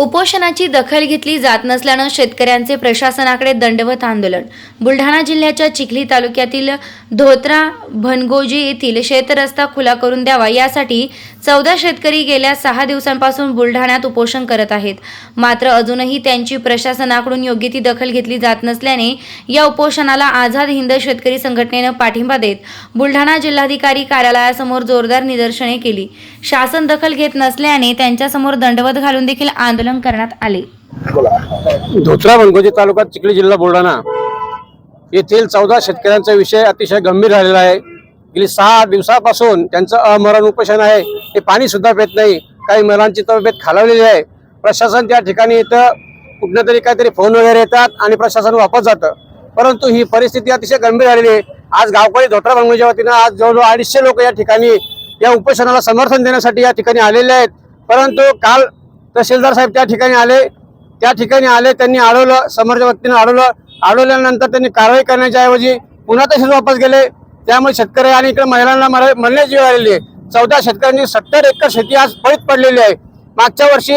उपोषणाची दखल घेतली जात नसल्यानं शेतकऱ्यांचे प्रशासनाकडे दंडवत आंदोलन. बुलढाणा जिल्ह्याच्या चिखली तालुक्यातील धोत्रा भनगोजी येथील शेतरस्ता खुला करून द्यावा यासाठी चौदा शेतकरी गेल्या सहा दिवसांपासून बुलढाण्यात उपोषण करत आहेत. मात्र अजूनही त्यांची प्रशासनाकडून योग्य ती दखल घेतली जात नसल्याने या उपोषणाला आझाद हिंद शेतकरी संघटनेनं पाठिंबा देत बुलढाणा जिल्हाधिकारी कार्यालयासमोर जोरदार निदर्शने केली. शासन दखल घेत नसल्याने त्यांच्यासमोर दंडवत घालून देखील आंदोलन करण्यात आले. धोत्रा बनगोजी तालुका चिखली जिल्हा बुलढाणा. येथील चौदा शेतकऱ्यांचा विषय अतिशय गंभीर झालेला आहे. गेली सहा दिवसापासून त्यांचं अमरण उपोषण आहे. ते पाणी सुद्धा पेत नाही. काही महिलांची तब्येत खालावलेली आहे. प्रशासन त्या ठिकाणी इथं कुठलं तरी काहीतरी फोन वगैरे येतात आणि प्रशासन वापस जातं. परंतु ही परिस्थिती अतिशय गंभीर झालेली आहे. आज गावकरी धोत्रा बनगोजीच्या वतीनं आज जवळजवळ अडीचशे लोक या ठिकाणी या उपोषणाला समर्थन देण्यासाठी या ठिकाणी आलेले आहेत. परंतु काल तहसीलदार साहेब त्या ठिकाणी आले. त्या ठिकाणी आले त्यांनी अडवलं समोरच्या व्यक्तीनं अडवलं अडवल्यानंतर त्यांनी कारवाई करण्याच्या ऐवजी पुन्हा तसेच वापस गेले. त्यामुळे शेतकरी आणि इकडे महिलांना म्हणण्याची वेळ आलेली आहे. चौदा शेतकऱ्यांची सत्तर एकर शेती आज पडीत पडलेली आहे. मागच्या वर्षी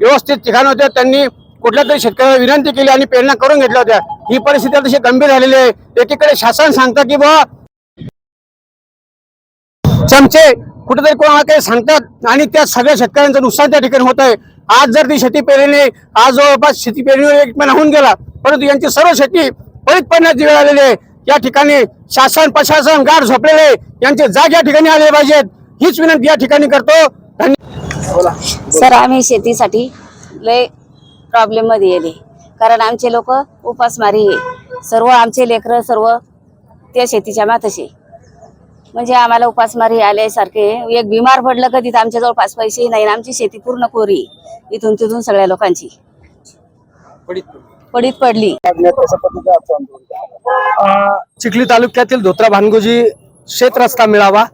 व्यवस्थित ठिकाण होते. त्यांनी कुठल्या तरी शेतकऱ्याला विनंती केली आणि प्रेरणा करून घेतल्या होत्या. ही परिस्थिती तशी गंभीर झालेली आहे. एकीकडे शासन सांगतं की बुवा चमचे कुठेतरी कोणाला काही सांगतात आणि त्या सगळ्या शेतकऱ्यांचं नुकसान त्या ठिकाणी होत आहे आज जर ती शेती पेरणी आज जवळपास शेती पेरणीवर एक महिना होऊन गेला परंतु यांची सर्व शेती पळीत पडण्याची वेळ आलेली आहे. या ठिकाणी शासन प्रशासन गाढ झोपलेले यांचे जाग या ठिकाणी आले पाहिजेत हीच विनंती या ठिकाणी करतो. सर आम्ही शेतीसाठी लय प्रॉब्लेममध्ये येले कारण आमचे लोक उपासमारी आहे. सर्व आमचे लेकरं सर्व त्या शेतीच्या माथशी म्हणजे आम्हाला उपासमारी आल्यासारखे एक बिमार पडलं कधी तर आमच्याजवळ पाच पैसेही नाही आणि आमची शेती पूर्ण कोरी. इथून तिथून सगळ्या लोकांची. पडीत पडली. चिखली तालुक्यातील धोत्रा भानगोजी शेत रस्ता मिळावा.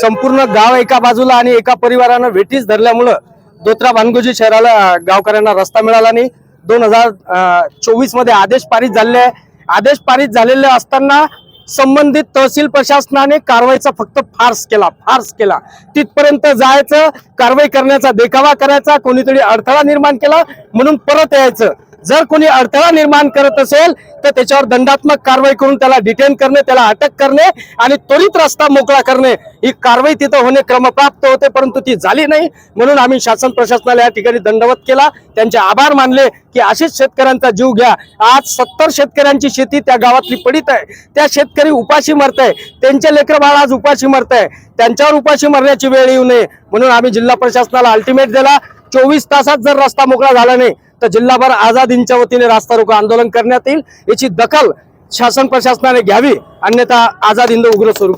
संपूर्ण गाव एका बाजूला आणि एका परिवारानं वेठीस धरल्यामुळं धोत्रा भानगोजी शहराला गावकऱ्यांना रस्ता मिळाला नाही. दोन हजार चोवीसमध्ये आदेश पारित झालेले आहे आदेश पारित झालेले असताना संबंधित तहसील प्रशासनाने कारवाईचा फक्त फार्स केला फार्स केला. तिथपर्यंत जायचं कारवाई करण्याचा देखावा करायचा कोणीतरी अडथळा निर्माण केला म्हणून परत यायचं. जर कोणी अडथळा निर्माण करत असेल तर त्याच्यावर दंडात्मक कारवाई करून त्याला डिटेन करणे त्याला अटक करणे आणि त्वरित रस्ता मोकळा करणे ही कारवाई तिथं होणे क्रमप्राप्त होते परंतु ती झाली नाही. म्हणून आम्ही शासन प्रशासनाला या ठिकाणी दंडवत केला. त्यांचे आभार मानले की असेच शेतकऱ्यांचा जीव घ्या. आज सत्तर शेतकऱ्यांची शेती त्या गावातली पडित आहे. त्या शेतकरी उपाशी मरत आहे त्यांचे लेकर बाळ आज उपाशी मरत आहे त्यांच्यावर उपाशी मरण्याची वेळ येऊ नये. म्हणून आम्ही जिल्हा प्रशासनाला अल्टिमेट दिला. चोवीस तासात जर रस्ता मोकळा झाला नाही तर जिल्हाभर आझादींच्या वतीने रास्ता रोको आंदोलन करण्यात येईल. याची दखल शासन प्रशासनाने घ्यावी. अन्यथा आझाद हिंद उग्र स्वरूप